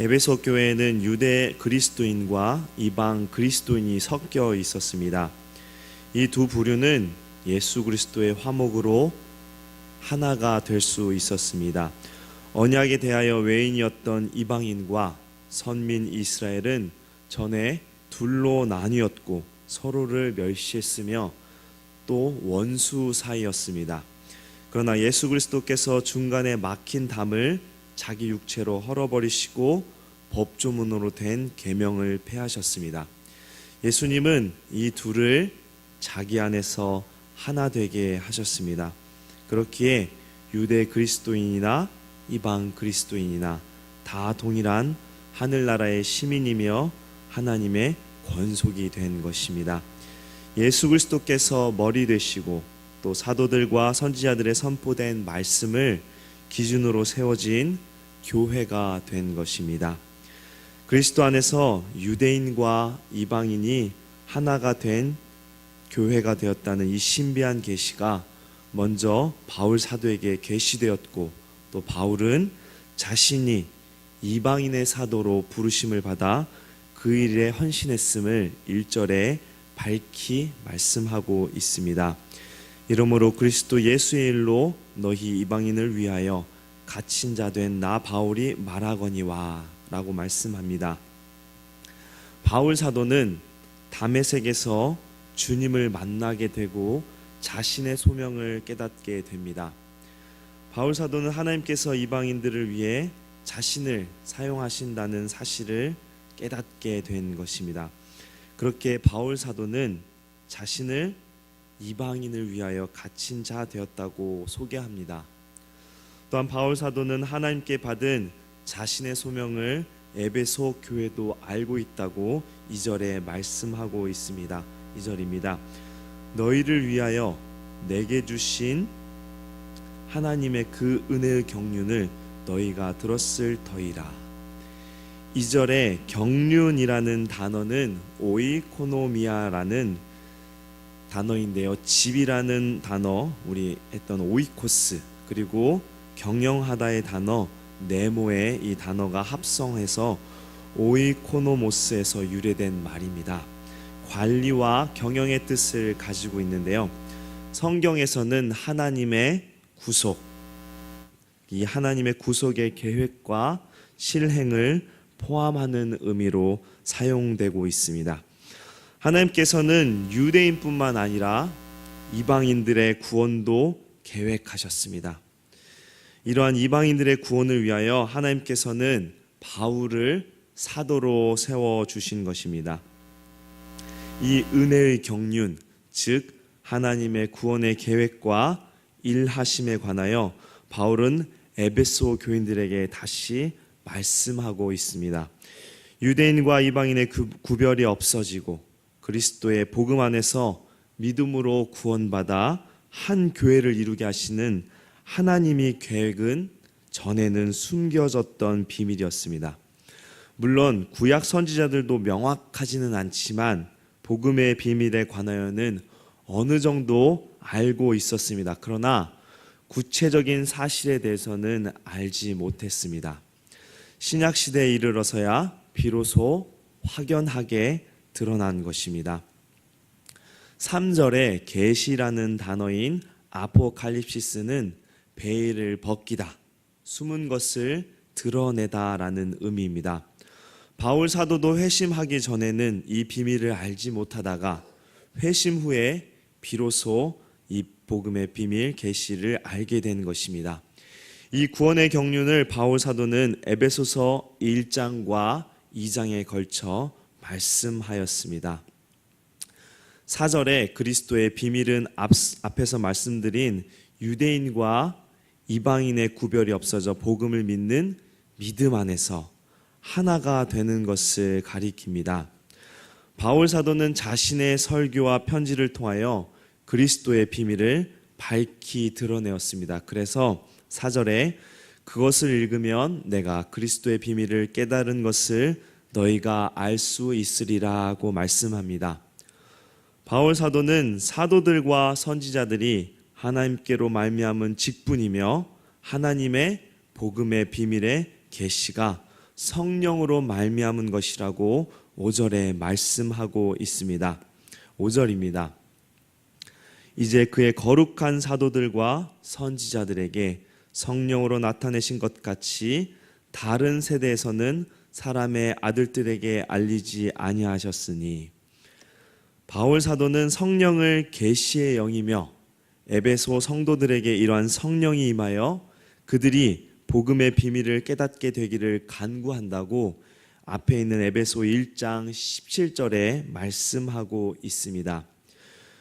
에베소 교회에는 유대 그리스도인과 이방 그리스도인이 섞여 있었습니다. 이 두 부류는 예수 그리스도의 화목으로 하나가 될 수 있었습니다. 언약에 대하여 외인이었던 이방인과 선민 이스라엘은 전에 둘로 나뉘었고 서로를 멸시했으며 또 원수 사이였습니다. 그러나 예수 그리스도께서 중간에 막힌 담을 자기 육체로 헐어버리시고 법조문으로 된 계명을 폐하셨습니다. 예수님은 이 둘을 자기 안에서 하나 되게 하셨습니다. 그렇기에 유대 그리스도인이나 이방 그리스도인이나 다 동일한 하늘나라의 시민이며 하나님의 권속이 된 것입니다. 예수 그리스도께서 머리 되시고 또 사도들과 선지자들의 선포된 말씀을 기준으로 세워진 교회가 된 것입니다. 그리스도 안에서 유대인과 이방인이 하나가 된 교회가 되었다는 이 신비한 계시가 먼저 바울 사도에게 계시되었고 또 바울은 자신이 이방인의 사도로 부르심을 받아 그 일에 헌신했음을 1절에 밝히 말씀하고 있습니다. 이러므로 그리스도 예수의 일로 너희 이방인을 위하여 갇힌 자 된 나 바울이 말하거니와라고 말씀합니다. 바울 사도는 담에색에서 주님을 만나게 되고 자신의 소명을 깨닫게 됩니다. 바울 사도는 하나님께서 이방인들을 위해 자신을 사용하신다는 사실을 깨닫게 된 것입니다. 그렇게 바울 사도는 자신을 이방인을 위하여 갇힌 자 되었다고 소개합니다. 또한 바울 사도는 하나님께 받은 자신의 소명을 에베소 교회도 알고 있다고 2절에 말씀하고 있습니다. 2절입니다. 너희를 위하여 내게 주신 하나님의 그 은혜의 경륜을 너희가 들었을 터이라. 2절에 경륜이라는 단어는 오이코노미아라는 단어인데요. 집이라는 단어, 우리 했던 오이코스, 그리고 경영하다의 단어, 네모의 이 단어가 합성해서 오이코노모스에서 유래된 말입니다. 관리와 경영의 뜻을 가지고 있는데요. 성경에서는 하나님의 구속, 이 하나님의 구속의 계획과 실행을 포함하는 의미로 사용되고 있습니다. 하나님께서는 유대인뿐만 아니라 이방인들의 구원도 계획하셨습니다. 이러한 이방인들의 구원을 위하여 하나님께서는 바울을 사도로 세워 주신 것입니다. 이 은혜의 경륜, 즉 하나님의 구원의 계획과 일하심에 관하여 바울은 에베소 교인들에게 다시 말씀하고 있습니다. 유대인과 이방인의 그 구별이 없어지고 그리스도의 복음 안에서 믿음으로 구원받아 한 교회를 이루게 하시는 하나님이 계획은 전에는 숨겨졌던 비밀이었습니다. 물론 구약 선지자들도 명확하지는 않지만 복음의 비밀에 관하여는 어느 정도 알고 있었습니다. 그러나 구체적인 사실에 대해서는 알지 못했습니다. 신약 시대에 이르러서야 비로소 확연하게 드러난 것입니다. 3절에 계시라는 단어인 아포칼립시스는 베일을 벗기다, 숨은 것을 드러내다라는 의미입니다. 바울 사도도 회심하기 전에는 이 비밀을 알지 못하다가 회심 후에 비로소 이 복음의 비밀 계시를 알게 된 것입니다. 이 구원의 경륜을 바울 사도는 에베소서 1장과 2장에 걸쳐 말씀하였습니다. 4절에 그리스도의 비밀은 앞, 앞에서 말씀드린 유대인과 이방인의 구별이 없어져 복음을 믿는 믿음 안에서 하나가 되는 것을 가리킵니다. 바울 사도는 자신의 설교와 편지를 통하여 그리스도의 비밀을 밝히 드러내었습니다. 그래서 4절에 그것을 읽으면 내가 그리스도의 비밀을 깨달은 것을 너희가 알 수 있으리라고 말씀합니다. 바울 사도는 사도들과 선지자들이 하나님께로 말미암은 직분이며 하나님의 복음의 비밀의 계시가 성령으로 말미암은 것이라고 5절에 말씀하고 있습니다. 5절입니다. 이제 그의 거룩한 사도들과 선지자들에게 성령으로 나타내신 것 같이 다른 세대에서는 사람의 아들들에게 알리지 아니하셨으니 바울 사도는 성령을 계시의 영이며 에베소 성도들에게 이러한 성령이 임하여 그들이 복음의 비밀을 깨닫게 되기를 간구한다고 앞에 있는 에베소 1장 17절에 말씀하고 있습니다.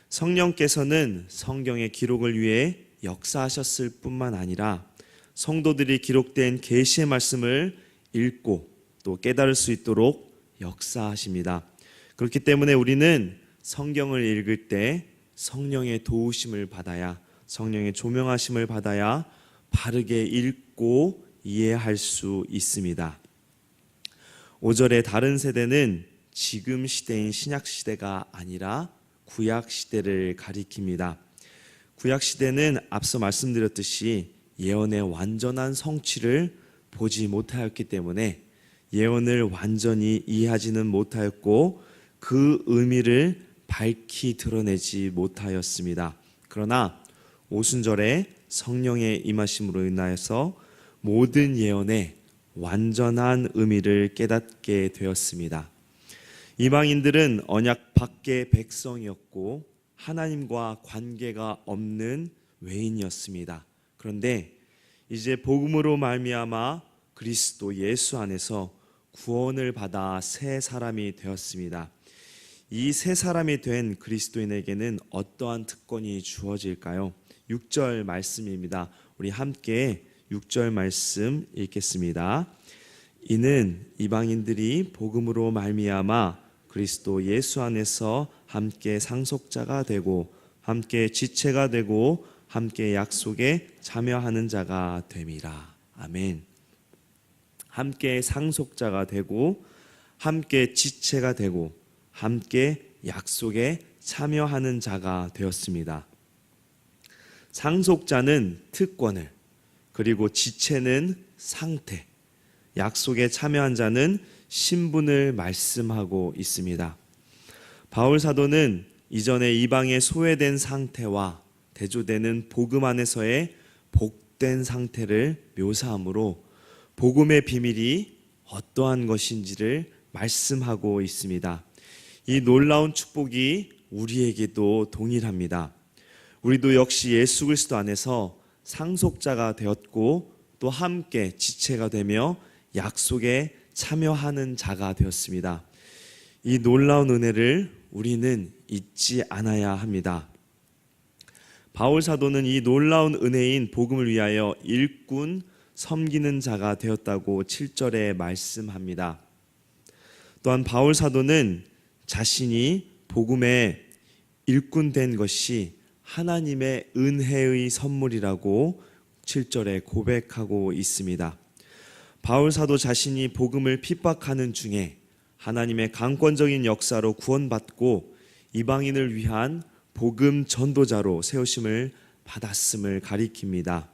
성령께서는 성경의 기록을 위해 역사하셨을 뿐만 아니라 성도들이 기록된 계시의 말씀을 읽고 또 깨달을 수 있도록 역사하십니다. 그렇기 때문에 우리는 성경을 읽을 때 성령의 도우심을 받아야 성령의 조명하심을 받아야 바르게 읽고 이해할 수 있습니다. 5절의 다른 세대는 지금 시대인 신약 시대가 아니라 구약 시대를 가리킵니다. 구약 시대는 앞서 말씀드렸듯이 예언의 완전한 성취를 보지 못하였기 때문에 예언을 완전히 이해하지는 못하였고 그 의미를 밝히 드러내지 못하였습니다. 그러나 오순절에 성령의 임하심으로 인하여서 모든 예언의 완전한 의미를 깨닫게 되었습니다. 이방인들은 언약 밖의 백성이었고 하나님과 관계가 없는 외인이었습니다. 그런데 이제 복음으로 말미암아 그리스도 예수 안에서 구원을 받아 새 사람이 되었습니다. 이새 사람이 된 그리스도인에게는 어떠한 특권이 주어질까요? 6절 말씀입니다. 우리 함께 6절 말씀 읽겠습니다. 이는 이방인들이 복음으로 말미암아 그리스도 예수 안에서 함께 상속자가 되고 함께 지체가 되고 함께 약속에 참여하는 자가 됨이라. 아멘. 함께 상속자가 되고 함께 지체가 되고 함께 약속에 참여하는 자가 되었습니다. 상속자는 특권을 그리고 지체는 상태, 약속에 참여한 자는 신분을 말씀하고 있습니다. 바울 사도는 이전에 이방에 소외된 상태와 대조되는 복음 안에서의 복된 상태를 묘사함으로 복음의 비밀이 어떠한 것인지를 말씀하고 있습니다. 이 놀라운 축복이 우리에게도 동일합니다. 우리도 역시 예수 그리스도 안에서 상속자가 되었고 또 함께 지체가 되며 약속에 참여하는 자가 되었습니다. 이 놀라운 은혜를 우리는 잊지 않아야 합니다. 바울 사도는 이 놀라운 은혜인 복음을 위하여 일꾼 섬기는 자가 되었다고 7절에 말씀합니다. 또한 바울 사도는 자신이 복음의 일꾼 된 것이 하나님의 은혜의 선물이라고 7절에 고백하고 있습니다. 바울 사도 자신이 복음을 핍박하는 중에 하나님의 강권적인 역사로 구원받고 이방인을 위한 복음 전도자로 세우심을 받았음을 가리킵니다.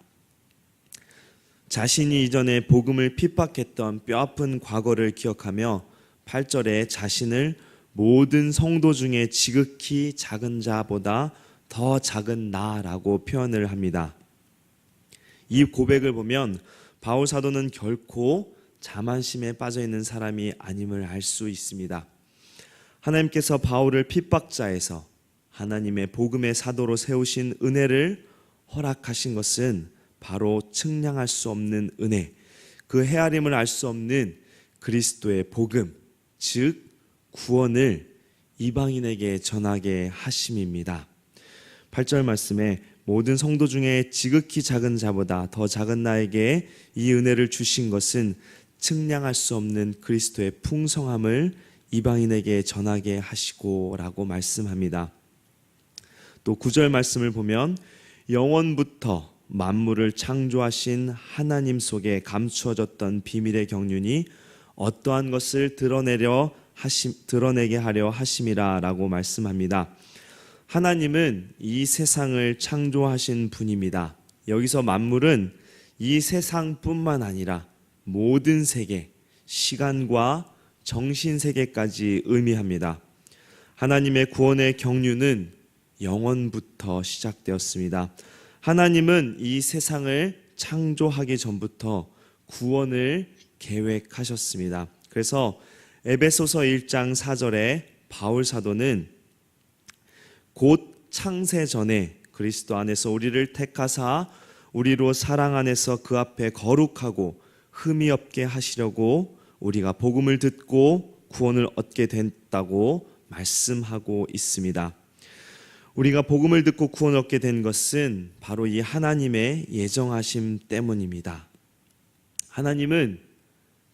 자신이 이전에 복음을 핍박했던 뼈아픈 과거를 기억하며 8절에 자신을 모든 성도 중에 지극히 작은 자보다 더 작은 나라고 표현을 합니다. 이 고백을 보면 바울 사도는 결코 자만심에 빠져 있는 사람이 아님을 알 수 있습니다. 하나님께서 바울을 핍박자에서 하나님의 복음의 사도로 세우신 은혜를 허락하신 것은 바로 측량할 수 없는 은혜, 그 헤아림을 알 수 없는 그리스도의 복음, 즉 구원을 이방인에게 전하게 하심입니다. 8절 말씀에 모든 성도 중에 지극히 작은 자보다 더 작은 나에게 이 은혜를 주신 것은 측량할 수 없는 그리스도의 풍성함을 이방인에게 전하게 하시고라고 말씀합니다. 또 9절 말씀을 보면 영원부터 만물을 창조하신 하나님 속에 감추어졌던 비밀의 경륜이 어떠한 것을 드러내려 하심 드러내게 하려 하심이라라고 말씀합니다. 하나님은 이 세상을 창조하신 분입니다. 여기서 만물은 이 세상뿐만 아니라 모든 세계, 시간과 정신 세계까지 의미합니다. 하나님의 구원의 경륜은 영원부터 시작되었습니다. 하나님은 이 세상을 창조하기 전부터 구원을 계획하셨습니다. 그래서 에베소서 1장 4절에 바울 사도는 곧 창세 전에 그리스도 안에서 우리를 택하사 우리로 사랑 안에서 그 앞에 거룩하고 흠이 없게 하시려고 우리가 복음을 듣고 구원을 얻게 됐다고 말씀하고 있습니다. 우리가 복음을 듣고 구원을 얻게 된 것은 바로 이 하나님의 예정하심 때문입니다. 하나님은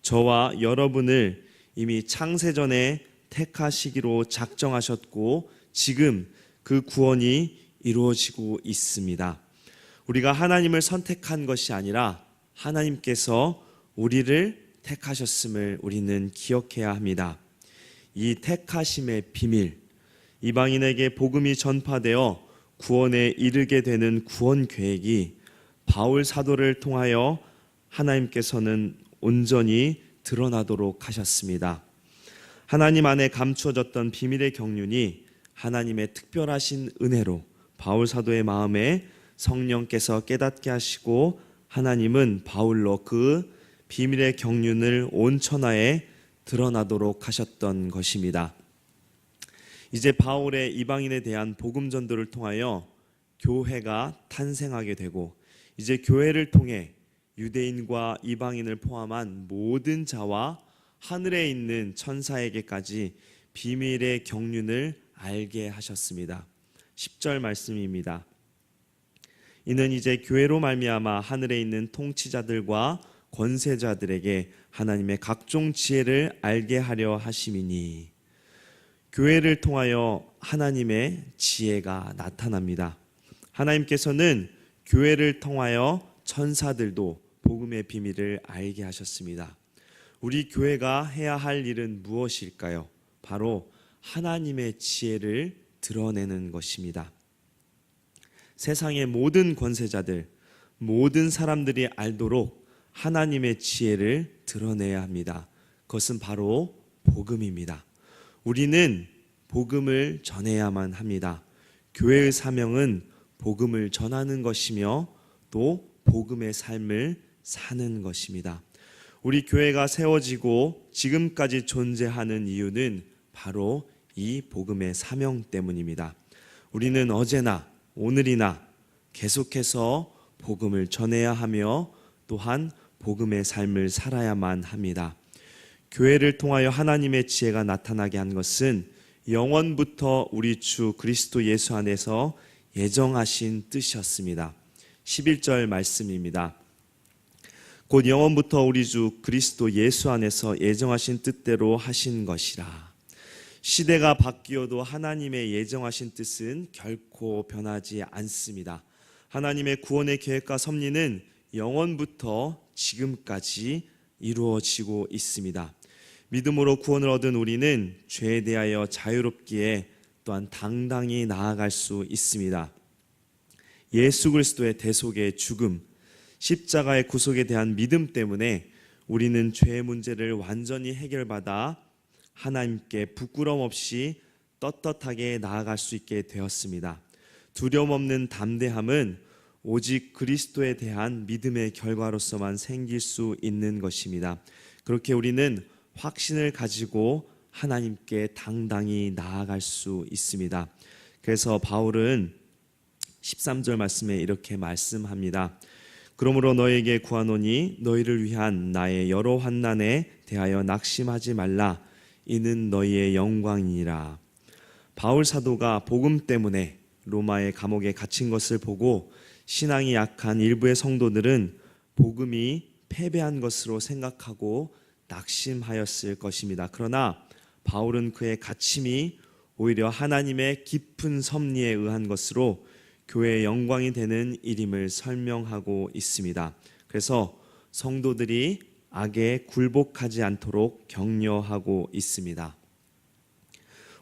저와 여러분을 이미 창세전에 택하시기로 작정하셨고 지금 그 구원이 이루어지고 있습니다. 우리가 하나님을 선택한 것이 아니라 하나님께서 우리를 택하셨음을 우리는 기억해야 합니다. 이 택하심의 비밀, 이방인에게 복음이 전파되어 구원에 이르게 되는 구원 계획이 바울 사도를 통하여 하나님께서는 온전히 드러나도록 하셨습니다. 하나님 안에 감추어졌던 비밀의 경륜이 하나님의 특별하신 은혜로 바울 사도의 마음에 성령께서 깨닫게 하시고 하나님은 바울로 그 비밀의 경륜을 온 천하에 드러나도록 하셨던 것입니다. 이제 바울의 이방인에 대한 복음 전도를 통하여 교회가 탄생하게 되고 이제 교회를 통해 유대인과 이방인을 포함한 모든 자와 하늘에 있는 천사에게까지 비밀의 경륜을 알게 하셨습니다. 10절 말씀입니다. 이는 이제 교회로 말미암아 하늘에 있는 통치자들과 권세자들에게 하나님의 각종 지혜를 알게 하려 하심이니 교회를 통하여 하나님의 지혜가 나타납니다. 하나님께서는 교회를 통하여 천사들도 복음의 비밀을 알게 하셨습니다. 우리 교회가 해야 할 일은 무엇일까요? 바로 하나님의 지혜를 드러내는 것입니다. 세상의 모든 권세자들, 모든 사람들이 알도록 하나님의 지혜를 드러내야 합니다. 그것은 바로 복음입니다. 우리는 복음을 전해야만 합니다. 교회의 사명은 복음을 전하는 것이며 또 복음의 삶을 사는 것입니다. 우리 교회가 세워지고 지금까지 존재하는 이유는 바로 이 복음의 사명 때문입니다. 우리는 어제나 오늘이나 계속해서 복음을 전해야 하며 또한 복음의 삶을 살아야만 합니다. 교회를 통하여 하나님의 지혜가 나타나게 한 것은 영원부터 우리 주 그리스도 예수 안에서 예정하신 뜻이었습니다. 11절 말씀입니다. 곧 영원부터 우리 주 그리스도 예수 안에서 예정하신 뜻대로 하신 것이라. 시대가 바뀌어도 하나님의 예정하신 뜻은 결코 변하지 않습니다. 하나님의 구원의 계획과 섭리는 영원부터 지금까지 이루어지고 있습니다. 믿음으로 구원을 얻은 우리는 죄에 대하여 자유롭기에 또한 당당히 나아갈 수 있습니다. 예수 그리스도의 대속의 죽음, 십자가의 구속에 대한 믿음 때문에 우리는 죄의 문제를 완전히 해결받아 하나님께 부끄럼 없이 떳떳하게 나아갈 수 있게 되었습니다. 두려움 없는 담대함은 오직 그리스도에 대한 믿음의 결과로서만 생길 수 있는 것입니다. 그렇게 우리는 확신을 가지고 하나님께 당당히 나아갈 수 있습니다. 그래서 바울은 13절 말씀에 이렇게 말씀합니다. 그러므로 너에게 구하노니 너희를 위한 나의 여러 환난에 대하여 낙심하지 말라 이는 너희의 영광이니라. 바울 사도가 복음 때문에 로마의 감옥에 갇힌 것을 보고 신앙이 약한 일부의 성도들은 복음이 패배한 것으로 생각하고 낙심하였을 것입니다. 그러나 바울은 그의 갇힘이 오히려 하나님의 깊은 섭리에 의한 것으로 교회의 영광이 되는 일임을 설명하고 있습니다. 그래서 성도들이 악에 굴복하지 않도록 격려하고 있습니다.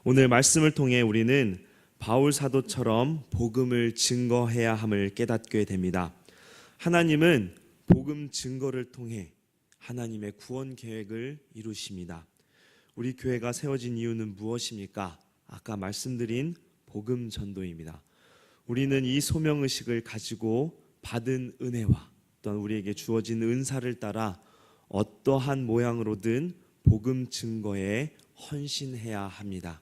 오늘 말씀을 통해 우리는 바울 사도처럼 복음을 증거해야 함을 깨닫게 됩니다. 하나님은 복음 증거를 통해 하나님의 구원 계획을 이루십니다. 우리 교회가 세워진 이유는 무엇입니까? 아까 말씀드린 복음 전도입니다. 우리는 이 소명 의식을 가지고 받은 은혜와 또한 우리에게 주어진 은사를 따라 어떠한 모양으로든 복음 증거에 헌신해야 합니다.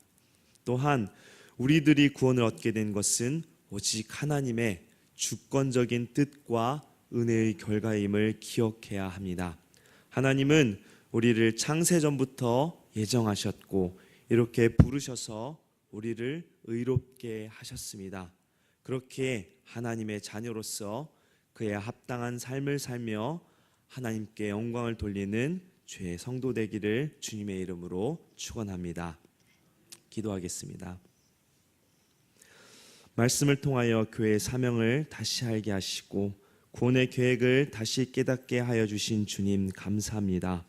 또한 우리들이 구원을 얻게 된 것은 오직 하나님의 주권적인 뜻과 은혜의 결과임을 기억해야 합니다. 하나님은 우리를 창세전부터 예정하셨고 이렇게 부르셔서 우리를 의롭게 하셨습니다. 그렇게 하나님의 자녀로서 그의 합당한 삶을 살며 하나님께 영광을 돌리는 죄의 성도 되기를 주님의 이름으로 축원합니다. 기도하겠습니다. 말씀을 통하여 교회의 사명을 다시 알게 하시고 구원의 계획을 다시 깨닫게 하여 주신 주님 감사합니다.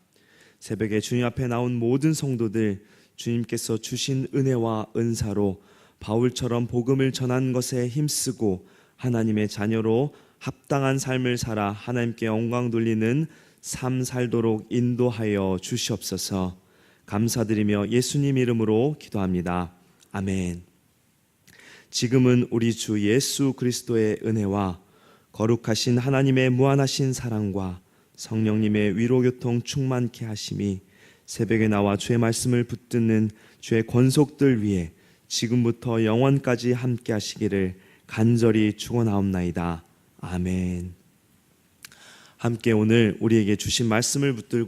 새벽에 주님 앞에 나온 모든 성도들 주님께서 주신 은혜와 은사로 바울처럼 복음을 전한 것에 힘쓰고 하나님의 자녀로 합당한 삶을 살아 하나님께 영광 돌리는 삶 살도록 인도하여 주시옵소서. 감사드리며 예수님 이름으로 기도합니다. 아멘. 지금은 우리 주 예수 그리스도의 은혜와 거룩하신 하나님의 무한하신 사랑과 성령님의 위로 교통 충만케 하심이 새벽에 나와 주의 말씀을 붙드는 주의 권속들 위해 지금부터 영원까지 함께 하시기를 간절히 축원하옵나이다. 아멘. 함께 오늘 우리에게 주신 말씀을 붙들고